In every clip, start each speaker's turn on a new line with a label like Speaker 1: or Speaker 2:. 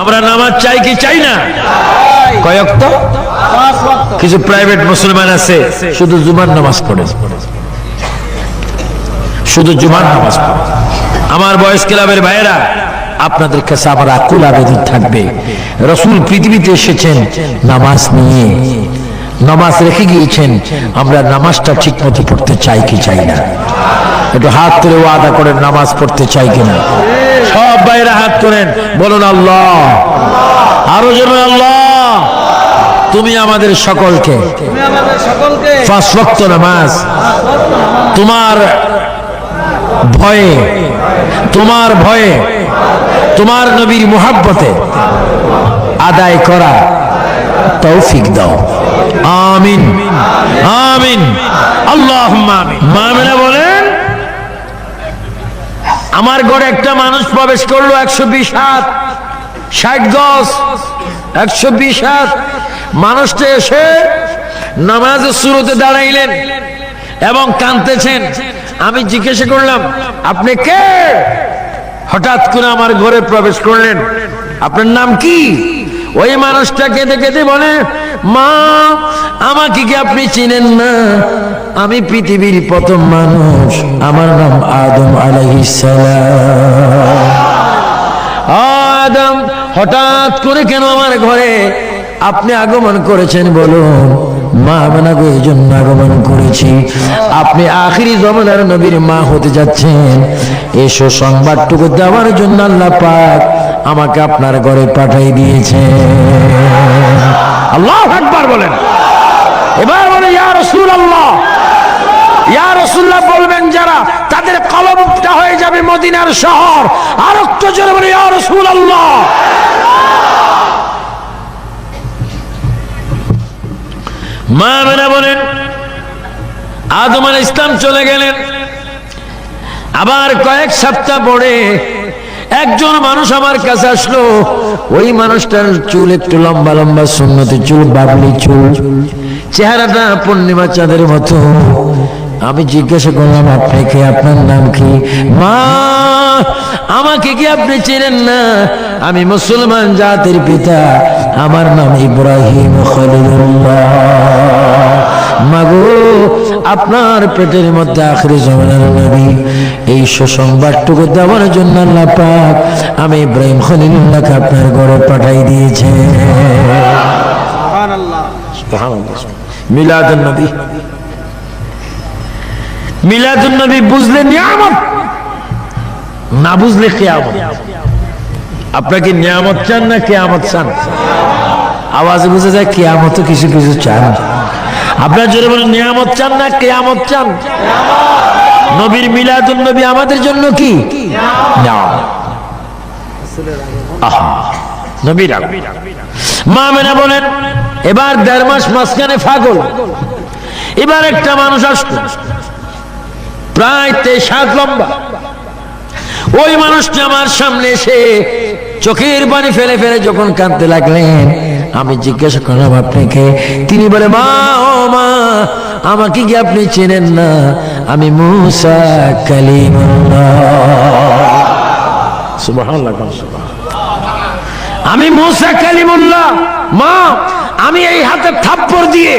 Speaker 1: আমরা নামাজ চাই কি চাই না? তো কিছু প্রাইভেট মুসলমান আছে, শুধু জুমার নামাজ পড়ে। শুধু জুমার নামাজ পড়ে। আমার বয়স ক্লাবের ভাইয়েরা, আপনাদের কাছে আমার আকুল আবেদন থাকবে। রসুল পৃথিবীতে এসেছেন, নামাজ নিয়ে। নামাজ রেখে গিয়েছেন, আমরা নামাজটা ঠিক মতো পড়তে চাই কি চাই না? একটু হাত তুলে ওয়াদা করে নামাজ পড়তে চাই কিনা? বাইরে হাত করেন বলুন, আল্লাহ। আরও যেন আল্লাহ। তুমি আমাদের সকলকে পাঁচ নামাজ, তোমার ভয়ে তোমার ভয়ে, তোমার নবীর মুহাব্বতে আদায় করা তৌফিক দাও। আমিন। আমিন। আল্লাহ মামিনা বলেন আমার ঘরে একটা মানুষ প্রবেশ করল, একশো বিশ হাত, ষাট গজ, একশো বিশ হাত। মানুষটা এসে নামাজের শুরুতে দাঁড়াইলেন এবং কাঁদতেছেন। আমি জিজ্ঞাসা করলাম, আপনি কে? হঠাৎ করে আমার ঘরে প্রবেশ করলেন। আপনার নাম কি? ওই মানুষটা কেঁদে কেঁদে বলে মা, আমাকে কি আপনি চিনেন না? আমি পৃথিবীর প্রথম মানুষ। আমার নাম আদম আলাইহিসসালাম আদম, হঠাৎ করে কেন আমার ঘরে আপনি আগমন করেছেন বলুন? মা আপনাকে এই জন্য আগমন করেছি। আপনি আখিরি জমানার নবীর মা হতে যাচ্ছেন। এসো সংবাদটুকু দেওয়ার জন্য আল্লাহ পাক আমাকে আপনার ঘরে পাঠাই দিয়েছে আল্লাহ একবার বলেন। এবার বলে, ইয়া রসুল আল্লাহ ইয়া রসুল্লাহ বলবেন যারা, তাদের কলমটা হয়ে যাবে মদিনার শহর। আর একটু জোরে বলে, ইয়া রসুল আল্লাহ মা মেনা বলেন, আদম আল ইসলাম চলে গেলেন। আবার কয়েক সপ্তাহ পরে একজন মানুষ আমার কাছে আসলো, ওই মানুষটার চুল একটু লম্বা লম্বা, সুন্নতি চুল, বাবলি চুল, চেহারাটা পূর্ণিমা চাঁদের মতো। আমি জিজ্ঞাসা করলাম আপনাকে আপনার নাম কি? মা, আমাকে কি আপনি চেনেন না? আমি মুসলমান জাতির পিতা। আমার নাম ইব্রাহিম মাগো, আপনার পেটের মধ্যে আখরি জমানার নবী। এই সুসংবাদটুকু দেওয়ার জন্য আল্লাহ পাক আমি ইব্রাহিম খলিলুল্লাহকে আপনার ঘরে পাঠাই দিয়েছে। মিলাদুন নবী। মিলাদুন নবী বুঝলে নিয়ামত না বুঝলে কেয়ামত। আপনাকে নিয়ামত চান না কেয়ামত চান? আওয়াজ বুঝে যায় কেয়ামত কিছু কিছু চান। আপনার জোরে বলেন নিয়ামত চান না কেয়ামত চান? নবীর মিলাদুন নবী আমাদের জন্য কি? বলেন, এবার দেড় মাস মাঝখানে ফাগল এবার একটা মানুষ আসতো প্রায় তেইশ হাত লম্বা। ওই মানুষটা আমার সামনে এসে চোখের পানি ফেলে ফেলে যখন কাঁদতে লাগলেন, আমি জিজ্ঞাসা করলাম আপনাকে তিনি বলে, মা, ও মা, আমাকে কি আপনি চেনেন না? আমি মুসা কালিমুল্লাহ। আমি মুসা কালিমুল্লাহ। মা, আমি এই হাতে থাপ্পড় দিয়ে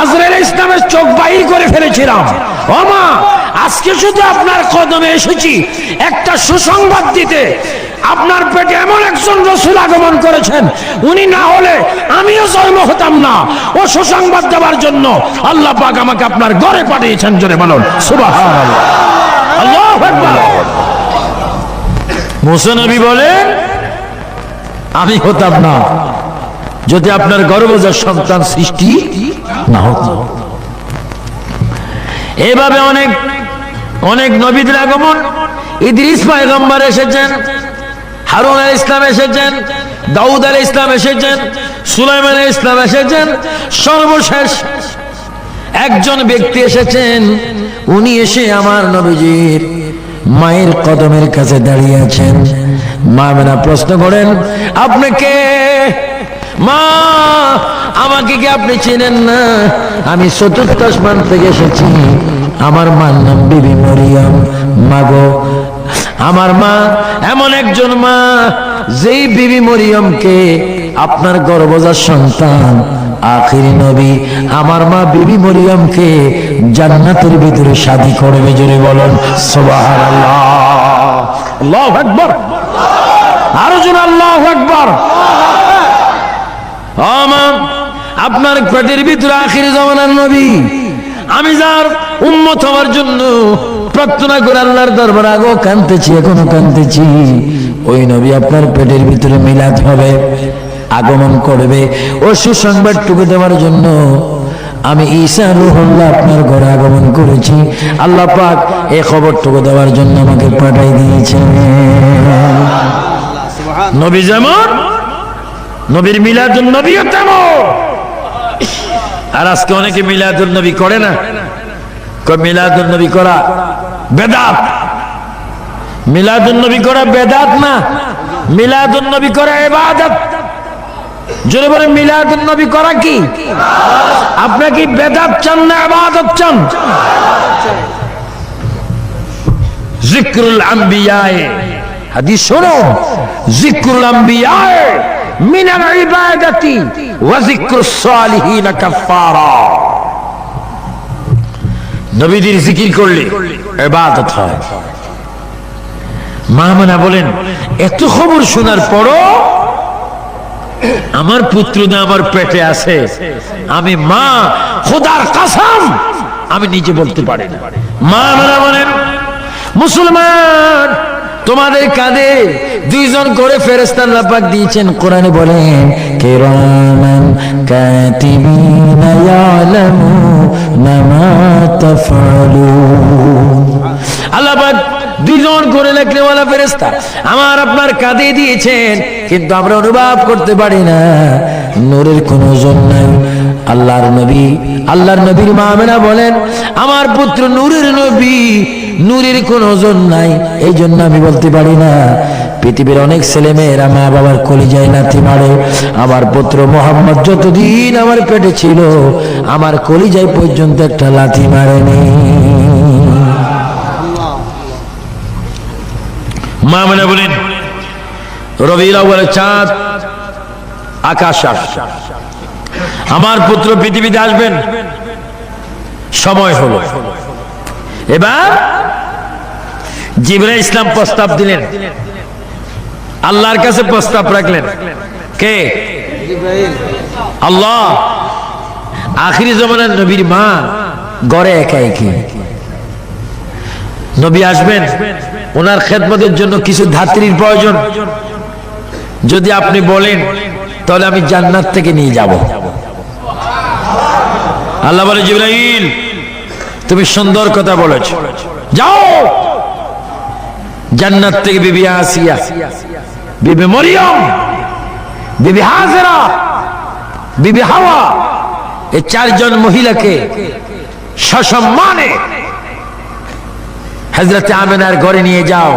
Speaker 1: আজরাইল ইসলামের চোখ বাহির করে ফেলেছিলাম। ও মা, আজকে শুধু আপনার কদমে এসেছি। একটা সুসংবাদ দিতে আপনার পেটে এমন একজন রসুল আগমন করেছেন, উনি না হলে আমিও জন্ম হতাম না। ও সুসংবাদ দেওয়ার জন্য আল্লাহ পাক আমাকে আপনার ঘরে পাঠিয়েছেন, জোরে বলুন, সুবহানাল্লাহ। আল্লাহু আকবার। মুসা নবী বলেন, আমি হতাম না। যদি আপনার গর্ভজার সন্তান সৃষ্টি না হতো। এভাবে অনেক অনেক নবীদের আগমন, ইদ্রিস পয়গম্বর এসেছেন হারুন আল ইসলাম এসেছেন, দাউদ আল ইসলাম এসেছেন, সুলাইমান ইসলাম এসেছেন, সর্বশেষ একজন ব্যক্তি এসেছেন, উনি এসে আমার নবীজির মায়ের কদমের কাছে দাঁড়িয়ে আছেন। মা মেনা প্রশ্ন করেন, আপনি কে? মা, আমাকে কি আপনি চেনেন না? আমি চতুর্থ আসমান থেকে এসেছি। আমার মার নাম বিবি মরিয়ম। মাগো আমার মা, এমন একজন মা, যেই বিবি মরিয়মকে আপনার গর্ভজাত সন্তান, আখিরি নবী, আমার মা বিবি মরিয়মকে জান্নাতের ভিতরে শাদি করবে, জোরে বলেন, সুবহানাল্লাহ। আরও জোরে আল্লাহু আকবার। আপনার পেটের ভিতরে আখিরি জমানার নবী, আমি যার উম্মত হওয়ার জন্য প্রার্থনা করে আল্লাহর দরবার আগেও কানতেছি এখনও কানতেছি ওই নবী আপনার পেটের ভিতরে মিলাদ হবে, আগমন করবে। ও সুসংবাদটুকু দেওয়ার জন্য আমি ঈশা রুহুল্লাহ আপনার ঘরে আগমন করেছি। আল্লাহ পাক এই খবরটুকু দেওয়ার জন্য আমাকে পাঠাই দিয়েছেন। নবী যেমন, নবীর মিলাদুন নবীও তেমন। আর আজকে অনেকে মিলাদুন নবী করে না। কয় মিলাদুন নবী করা? বেদাত। মিলাদুন নবী করা বেদাত না? মিলাদুন নবী করা ইবাদত। জোরে বলে মিলাদুন নবী করা কি? আপনার কি বেদাত চান না ইবাদত চান? জিক্রুল আম্বিয়ায়ে। হাদিস শোনো। জিক্রুল আম্বিয়ায়ে মিনাল ইবাদাতি ওয়া জিক্রুস সালিহিন কাফারা নবীদের জিকির করলে ইবাদত হয়। মামুনা বলেন, এত খবর শোনার পরও আমার পুত্র না আমার পেটে আছে। আমি মা, খোদার কাসাম, আমি নিজে বলতে পারি না। মা মানা বলেন, মুসলমান, তোমাদের কাঁধে দুইজন করে ফেরেস্তান পাক দিয়েছেন, কোরআনে বলেন, কিরামান কাতিবিনা ইয়ালামুনা মা তাফআলুন আল্লাহ পাক দুইজন করে লেখনেওয়ালা ফেরেস্তা আমার আপনার কাঁধে দিয়েছেন, কিন্তু আমরা অনুভব করতে পারি না, নূরের কোনো ওজন নাই। আল্লাহর নবী, আল্লাহর নবীর মা আমেনা বলেন, আমার পুত্র নূরের নবী, নূরের কোনো ওজন নাই এই জন্য আমি বলতে পারি না পৃথিবীর অনেক ছেলে মেয়েরা মা বাবার কলিজায় নাতি মারে। আমার পুত্র মোহাম্মদ যতদিন আমার পেটে ছিল, আমার কলিজায় পর্যন্ত একটা লাথি মারেনি। মা মানে বলেন রবির বলে চাঁদ আকাশ আমার পুত্র পৃথিবীতে আসবেন, সময় হলো। এবার জিবরা ইসলাম প্রস্তাব দিলেন। আল্লাহর কাছে প্রস্তাব রাখলেন। কে? আল্লাহ। আখিরি জমানার নবীর মা গড়ে একা একই নবী আসবেন, ওনার খেদমতের জন্য কিছু ধাত্রীর প্রয়োজন। যদি আপনি বলেন, তাহলে আমি জান্নাত থেকে নিয়ে যাব। আল্লাহ বলে, জিব্রাইল, তুমি সুন্দর কথা বলেছ। যাও! জান্নাত থেকে বিবি আসিয়া, বিবি মরিয়ম, বিবি হাজরা, বিবি হাওয়া, এই চারজন মহিলাকে সসম্মানে হজরত আমেনার ঘরে নিয়ে যাও।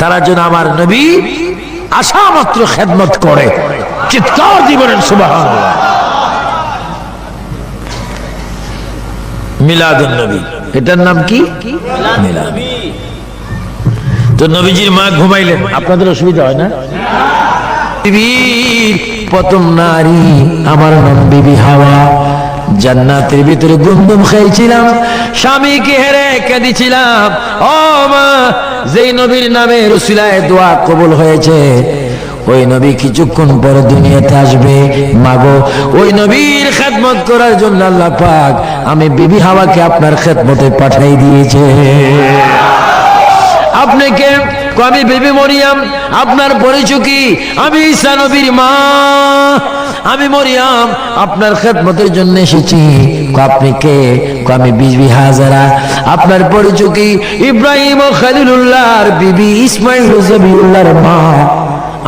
Speaker 1: তারা যেন আমার নবী আশা মাত্র খেদমত করে। চিৎকার দিবেন সুবাহ মিলাদুন নবী। এটার নাম কি? মিলাদ। তো নবীজির মা ঘুমাইলেন। আপনাদের অসুবিধা হয় না? প্রথম নারী আমার নাম বিবি হাওয়া। জান্নাতের ভিতরে গুমগুম খেয়েছিলাম স্বামীকে হেরে কেঁদেছিলাম। ও মা যেই নবীর নামে রসিলায় দোয়া কবুল হয়েছে ওই নবী কিছুক্ষণ পরে দুনিয়াতে আসবে। মাগো ওই নবীর খেদমত করার জন্য আল্লাহ পাক আমি বিবি হাওয়াকে আপনার খেদমতে পাঠাই দিয়েছে। আপনাকে আমি বেবি মরিয়াম, আপনার পরিচয় কি আমি ঈসা নবীর মা। আমি মরিয়াম, আপনার খেদমতের জন্য এসেছি। আপনি কে? আমি বিবি হাজারা। আপনার পরিচয় কি ইব্রাহিম ও খালিলুল্লাহর বিবি ইসমাইল জবিউল্লাহর মা।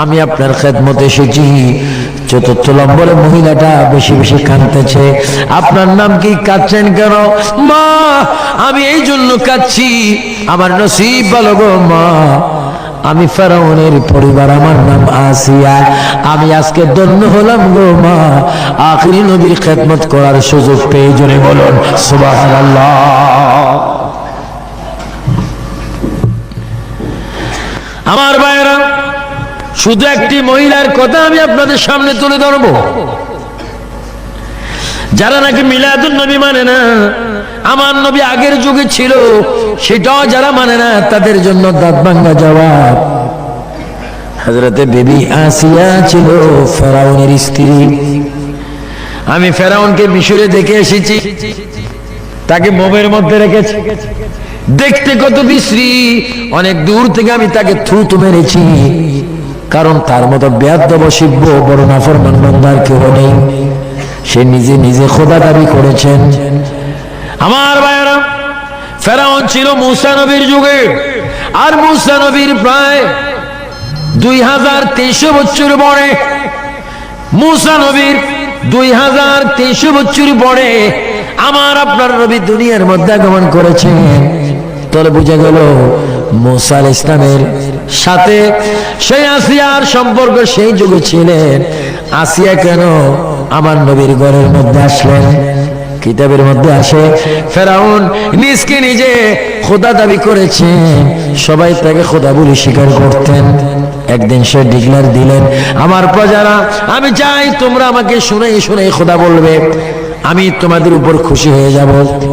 Speaker 1: আমি আপনার খেদমত এসেছি। চতুর্থ নম্বরে মহিলাটা বেশি বেশি কাঁদতেছে। আপনার নাম কি কাঁদছেন কেন? মা, আমি এই জন্য কাঁদছি। আমার নসিব গো মা। আমি ফেরাউনের পরিবার, আমার নাম আসিয়া। আমি আজকে ধন্য হলাম গো মা। আখরি নবীর খেদমত করার সুযোগ পেয়ে জোরে বলুন, সুবহানাল্লাহ। আমার শুধু একটি মহিলার কথা আমি আপনাদের সামনে তুলে ধরবো। যারা নাকি মিলাদুন নবী মানে না, আমার নবী আগের যুগে ছিল, সেটাও যারা মানে না, তাদের জন্য দাঁত ভাঙ্গা জবাব। হজরতে বেবি আসিয়া ছিল, ফেরাউনের স্ত্রী। আমি ফেরাউনকে মিশরে দেখে এসেছি। তাকে মোমের মধ্যে রেখেছি। দেখতে কত বিশ্রী, অনেক দূর থেকে আমি তাকে থুতু মেরেছি। কারণ তার মতো বেয়াদব শিব্য বড় নাফরমান বান্দার কেউ নেই। সে নিজে নিজে খোদা দাবি করেছেন। আমার ভাইয়েরা, ফেরাউন ছিল মুসা নবীর যুগে। আর মুসা নবীর প্রায় দুই হাজার তেইশো বছর পরে, মুসা নবীর দুই হাজার তেইশো বছর পরে আমার আপনার নবী দুনিয়ার মধ্যে আগমন করেছেন। তাহলে বুঝা গেল মুসা ইসলামের সাথে সেই আসিয়ার সম্পর্ক সেই যুগে ছিলেন। আসিয়া কেন আমার নবীর ঘরের মধ্যে আসলেন? কিতাবের মধ্যে আসে, ফেরাউন নিজকে নিজে খোদা দাবি করেছেন সবাই তাকে খোদা বলে স্বীকার করতেন। একদিন সে ডিক্লার দিলেন, আমার প্রজারা, আমি চাই তোমরা আমাকে শুনে শুনে খোদা বলবে। আমি তোমাদের উপর খুশি হয়ে যাব।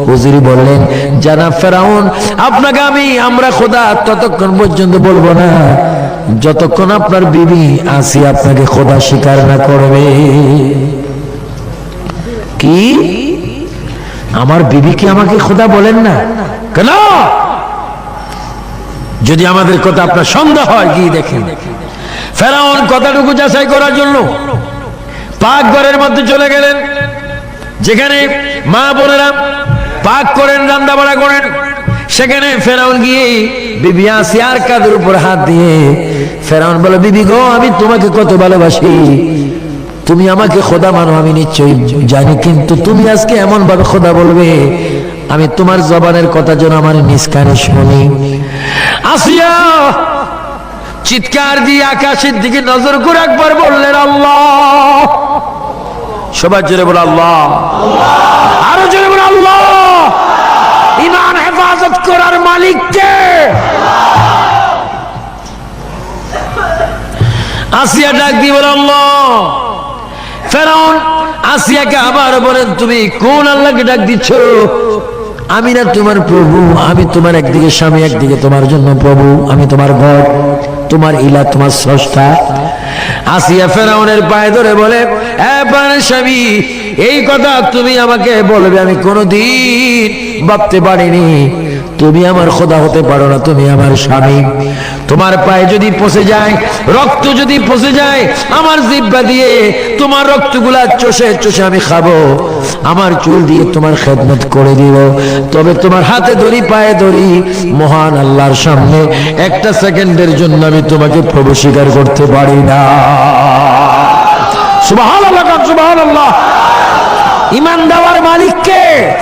Speaker 1: হুজুরি বললেন, জানা ফেরাউন, আপনাকে আমি, আমরা খোদা ততক্ষণ পর্যন্ত বলব না, যতক্ষণ আপনার বিবি আসি আপনাকে খোদা স্বীকার না করবে। কি? আমার বিবিকে আমাকে খোদা বলেন না? কেন? যদি আমাদের কথা আপনার সন্দেহ হয়, গিয়ে দেখেন। ফেরাউন কথাটুকু যাচাই করার জন্য পাক ঘরের মধ্যে চলে গেলেন। যেখানে মা বোনেরা পাক করেন রান্না বাড়া করেন, সেখানে ফেরাউন গিয়ে বিবি আসিয়ার কাদের উপর হাত দিয়ে ফেরাউন বলে, বিবি গো, আমি তোমাকে কত ভালোবাসি। তুমি আমাকে খোদা মানো, আমি নিশ্চয়ই জানি, কিন্তু তুমি আজকে এমন ভাবে খোদা বলবে, আমি তোমার জবানের কথা যেন আমার নিজ কানে শুনি। আসিয়া চিৎকার দিয়ে আকাশের দিকে নজর করে একবার বললেন, আল্লাহ সবার জোরে বলে আল্লাহ। আরও জোরে বলে আল্লাহ। ইমান হেফাজত করার মালিককে। আসিয়া ডাক দিয়ে বলে আল্লাহ। ফেরাউন আসিয়াকে আবার বলেন, তুমি কোন আল্লাহকে ডাক দিচ্ছ? আমি না তোমার প্রভু, আমি তোমার একদিকে স্বামী, একদিকে তোমার জন্য প্রভু, আমি তোমার ঘর, তোমার ইলা, তোমার স্রষ্টা। আসিয়া ফেরাউনের পায়ে ধরে বলে, "এ প্রাণের স্বামী, এই কথা তুমি আমাকে বলবে, আমি কোনোদিন ভাবতে পারিনি। তুমি আমার খোদা হতে পারো না, তুমি আমার স্বামী। তোমার পায়ে যদি পচে যায়, রক্ত যদি পচে যায়, আমার জিব্বা দিয়ে তোমার রক্তগুলা চষে চষে আমি খাব। আমার চুল দিয়ে তোমার খেদমত করে দিব। তবে তোমার হাতে ধরি, পায়ে ধরি, মহান আল্লাহর সামনে একটা সেকেন্ডের জন্য আমি তোমাকে প্রভু স্বীকার করতে পারি না। সুবহান আল্লাহ ইমান দেওয়ার মালিককে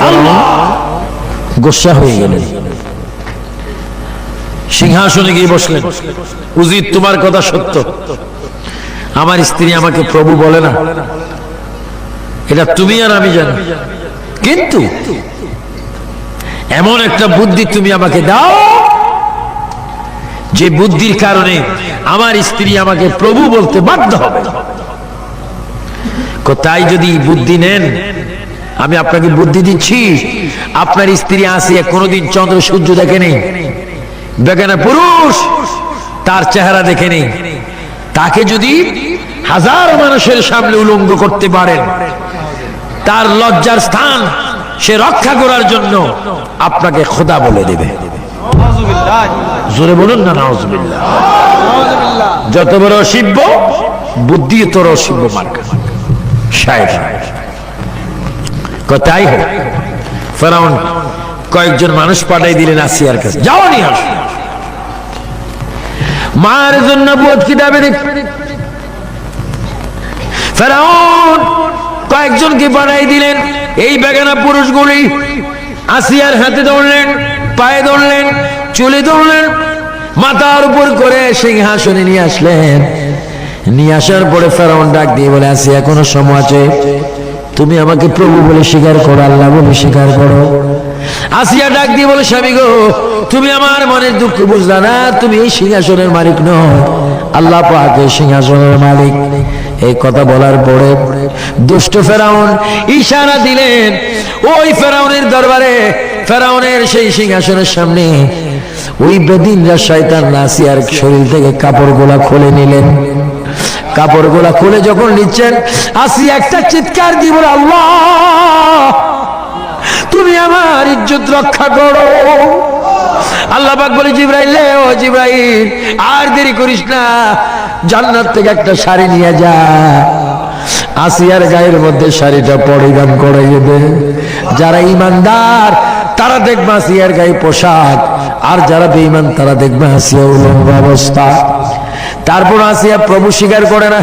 Speaker 1: আল্লাহ গোসা হয়ে গেলেন। সিংহাসনে গিয়ে বসলেন। উজিত তোমার কথা সত্য। আমার স্ত্রী আমাকে প্রভু বলে না। এটা তুমি আর আমি জানি। কিন্তু এমন একটা বুদ্ধি তুমি আমাকে দাও, যে বুদ্ধির কারণে আমার স্ত্রী আমাকে প্রভু বলতে বাধ্য হবে। তাই যদি বুদ্ধি নেন, আমি আপনাকে বুদ্ধি দিচ্ছি। আপনার স্ত্রী আসিয়া কোনোদিন চন্দ্র সূর্য দেখে নেই বেগানা পুরুষ, তার চেহারা দেখে নেই তাকে যদি হাজার মানুষের সামনে উলঙ্গ করতে পারেন, তার লজ্জার স্থান সে রক্ষা করার জন্য আপনাকে খোদা বলে দেবে। জোরে বলুন না, নাউজুবিল্লাহ। যত বড় শিব্য বুদ্ধি তোর শিব্য মার্কা সাহেব হোক। ফেরাউন কয়েকজন মানুষ পাঠাই দিলেন আসিয়ার কাছে। যাও নি আস। মায়ের জন্য বোধ কিতাবে দেখ। কয়েকজনকে পাঠাই দিলেন। এই বেগানা পুরুষগুলি আসিয়ার হাতে ধরলেন, পায়ে ধরলেন, চুলে ধরলেন, মাথার উপর করে সিংহাসনে নিয়ে আসলেন। নিয়ে আসার পরে ফেরাউন ডাক দিয়ে বলে আসি এখনও সময় আছে। তুমি আমাকে প্রভু বলে স্বীকার করো, আল্লাহ বলে স্বীকার করো। আসিয়া ডাক দিয়ে বলে, স্বামী গো, তুমি আমার মনের দুঃখ বুঝলা না, তুমি এই সিংহাসনের মালিক নয়। আল্লাহ পাকে সিংহাসনের মালিক। এই কথা বলার পরে দুষ্ট ফেরাউন ইশারা দিলেন, ওই ফেরাউনের দরবারে, ফেরাউনের সেই সিংহাসনের সামনে। ওই বেদিনরা শয়তান নাসিয়ার শরীর থেকে কাপড়গুলা খুলে নিলেন। কাপড়গুলা খুলে যখন নিচ্ছেন আসি একটা চিৎকার দিব আল্লাহ! ইজ্জত রক্ষা করো। আল্লাহ পাক বলে, জিব্রাইল ও জিব্রাইল, আর দেরি করিস না, জান্নাত থেকে একটা শাড়ি নিয়ে যা। আসিয়ার গায়ের মধ্যে শাড়িটা পরিধান করাইয়ে দে। যারা ইমানদার তারা দেখবে আসিয়ার গায়ে পোশাক, আর যারা বেঈমান, তারা দেখবে আসিয়া উলঙ্গ অবস্থা। তারপর আসিয়া প্রভু স্বীকার করে না।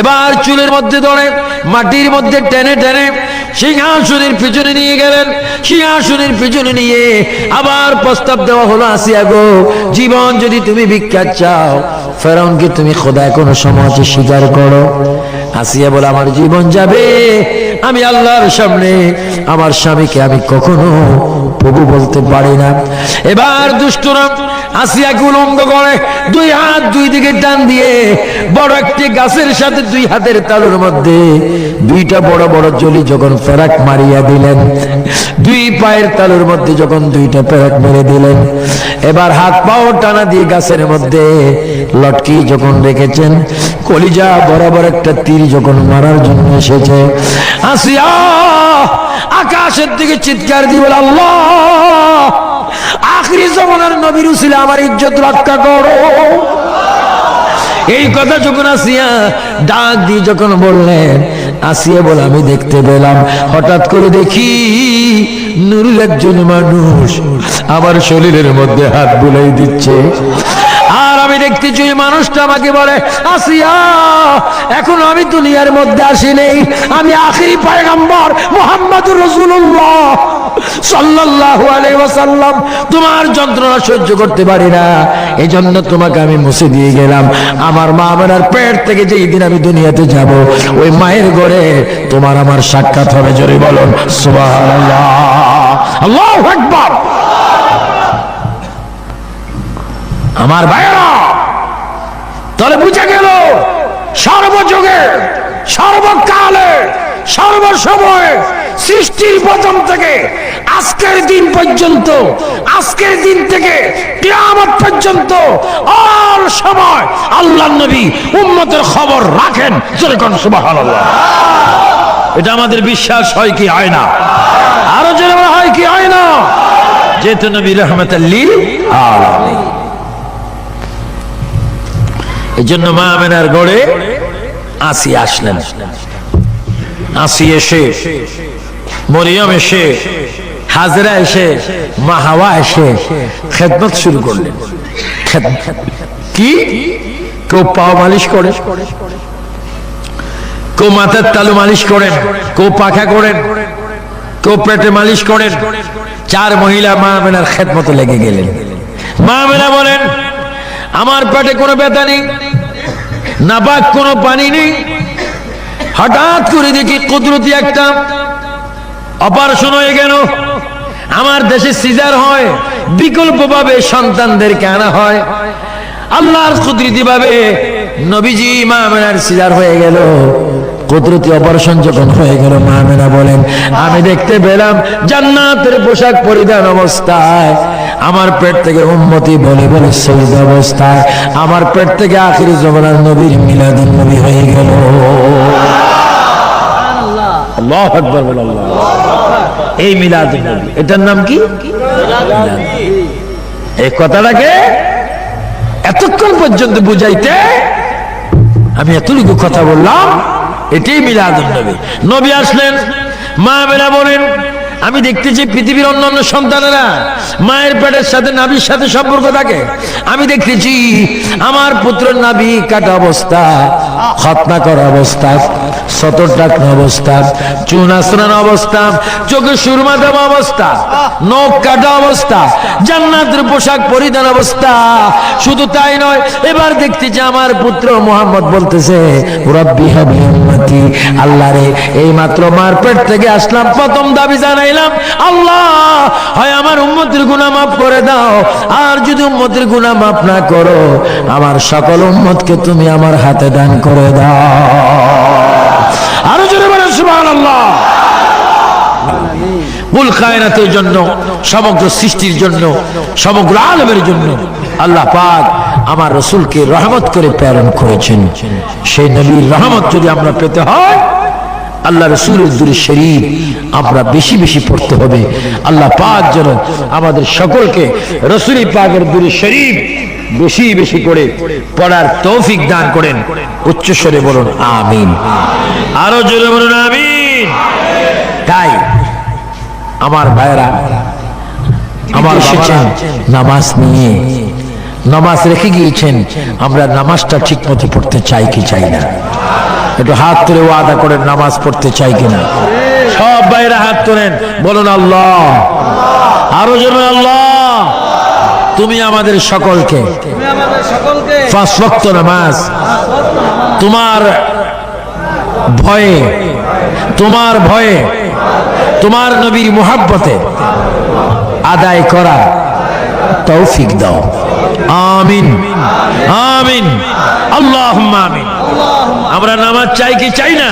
Speaker 1: এবার চুলের মধ্যে ধরে, মাটির মধ্যে টেনে টেনে সিংহাসনের পিছনে নিয়ে গেলেন। সিংহাসনের পিছনে নিয়ে আবার প্রস্তাব দেওয়া হলো, আসিয়া গো, জীবন যদি তুমি ভিক্ষা চাও, ফেরাউনকে তুমি খোদায় কোনো সমাজে স্বীকার করো। আসিয়া বলে, আমার জীবন যাবে। আমি আল্লাহর সামনে, আমার স্বামীকে আমি কখনো প্রভু বলতে পারি না। এবার দুষ্টরা আসিয়াকে উলঙ্গ করে, দুই হাত দুই দিকে টান দিয়ে, বড় একটি গাছের সাথে দুই হাতের তালুর মধ্যে দুইটা বড় বড় জলি যখন ফেরাক মারিয়া দিলেন, দুই পায়ের তালুর মধ্যে যখন দুইটা ফেরাক মেরে দিলেন, এবার হাত পাও টানা দিয়ে গাছের মধ্যে লটকি যখন রেখেছেন, কলিজা বরাবর একটা তীর যখন মারার জন্য এসেছে আসিয়া আকাশের দিকে চিৎকার দিয়ে বলে, আল্লাহ! আখরি জমানার নবীর উসিলে আমার ইজ্জত রক্ষা করো। এই কথা যখন আসিয়া ডাক দিয়ে যখন বললেন, আসিয়া বলে আমি দেখতে পেলাম, হঠাৎ করে দেখি নুরুল একজন মানুষ আমার শরীরের মধ্যে হাত বুলাই দিচ্ছে। আর আমি দেখতেছি ওই মানুষটা আমাকে বলে, আসিয়া, এখন আমি দুনিয়ার মধ্যে আসি নেই আমি আখিরি পায়গাম্বর মোহাম্মদুর রসুল্লাহ সাল্লাল্লাহু আলাইহি তোমার যন্ত্রণা সহ্য করতে পারি না। তোমাকে আমি মুছে দিয়ে গেলাম। আমার মা আমার পেট থেকে দিন আমি দুনিয়াতে যাব, ওই মায়ের ঘরে তোমার আমার সাক্ষাৎ হবে। জোরে বলুন আমার ভাইয়েরা, তাহলে বুঝে গেল, সর্বযুগে, সর্বকালে, সর্বসময়ে সৃষ্টির প্রথম থেকে আজকের দিন পর্যন্ত, আজকের দিন থেকে কিয়ামত পর্যন্ত অল সময় আল্লাহ নবী উম্মতের খবর রাখেন। যেরকম সুবহানাল্লাহ। এটা আমাদের বিশ্বাস হয় কি হয় না? আরও যেরকম হয় কি হয় না? যেহেতু নবী রহমতাল্লিল আলামিন এই জন্য মা আমেনার গড়ে আসি, আসলেন। আসি এসে মরিয়ম এসে, হাজরা এসে, মা হাওয়া এসে খেদমত শুরু করলেন। কি? কেউ পাও মালিশ করে। কেউ মাথার তালু মালিশ করেন। কেউ পাখা করেন। কেউ পেটে মালিশ করেন। চার মহিলা মা আমেনার খেদমতে লেগে গেলেন। মা আমেনা বলেন, আমার পেটে কোনো ব্যথা নেই নাপাক কোনো পানি নেই। হঠাৎ করে দেখি কুদরতি একটা অপারেশন হয়ে গেল। আমার দেশে সিজার হয় বিকল্প ভাবে সন্তানদেরকে আনা হয়। আল্লাহর কুদরতি ভাবে নবীজি মা মেনার সিজার হয়ে গেল। কুদরতি অপারেশন যখন হয়ে গেল মা মেনা বলেন আমি দেখতে পেলাম জান্নাতের পোশাক পরিধান অবস্থায়। আমার পেট থেকে উন্মতি বলে বলে শহীদ অবস্থায়। আমার পেট থেকে আখিরি জমানার নবীর মিলাদুন নবী হয়ে গেল। আল্লাহ। আকবার বল আল্লাহ এই মিলাদুন নবী এটার নাম কি? এই কথাটাকে এতক্ষণ পর্যন্ত বুঝাইতে আমি এতটুকু কথা বললাম, এটাই মিলাদুন নবী। নবী আসলেন, মা বেলা বলেন, আমি দেখতেছি পৃথিবীর অন্যান্য সন্তানেরা মায়ের পেটের সাথে নাভির সাথে সম্পর্ক থাকে। আমি দেখতেছি আমার পুত্রের নাভি কাটা অবস্থা, খতনা করা অবস্থা। অবস্থা অবস্থা, চোখে সুরমা দেওয়া অবস্থা, নখ কাটা অবস্থা, জান্নাতের পোশাক পরিধান অবস্থা। শুধু তাই নয়, এবার দেখতেছি আমার পুত্র মোহাম্মদ বলতেছে, রব্বি হাবলি উম্মতি। আল্লাহ রে এই মাত্র মার পেট থেকে আসলাম, প্রথম দাবি জানাইলাম, আল্লাহ, হয় আমার উম্মতের গুনাহ মাফ করে দাও, আর যদি উম্মতের গুনাহ মাফ না করো, আমার সকল উম্মতকে তুমি আমার হাতে দান করে দাও। আরও জোরে বলেন, সুবহানাল্লাহ। মূল কায়নাতের জন্য, সমগ্র সৃষ্টির জন্য, সমগ্র আলমের জন্য আল্লাহ পাক আমার রসুলকে রহমত করে প্রেরণ করেছেন। সেই নবীর রহমত যদি আমরা পেতে হয় আল্লাহ রসুলের দূরে শরীফ আমরা বেশি বেশি পড়তে হবে। আল্লাহ পাক যেন আমাদের সকলকে রসুলি পাকের দূরে শরীফ বেশি বেশি করে পড়ার তৌফিক দান করেন। উচ্চস্বরে বলুন আমিন। আরও জোরে বলুন আমিন। তাই আমার ভাইরা আমার এসেছেন। নামাজ নিয়ে নামাজ রেখে গিয়েছেন। আমরা নামাজটা ঠিক মতো পড়তে চাই কি চাই না? একটু হাত তুলে ওয়াদা করেন, নামাজ পড়তে চাই কিনা। সব বাইরে হাত তোলেন, বলুন আল্লাহ। আরও যেন আল্লাহ। তুমি আমাদের সকলকে নামাজ, তোমার ভয়ে তোমার ভয়ে, তোমার নবীর মোহাব্বতে আদায় করা। তৌফিক দাও। আমিন। আমিন। আল্লাহ আমিন। আমরা নামাজ চাই কি চাই না?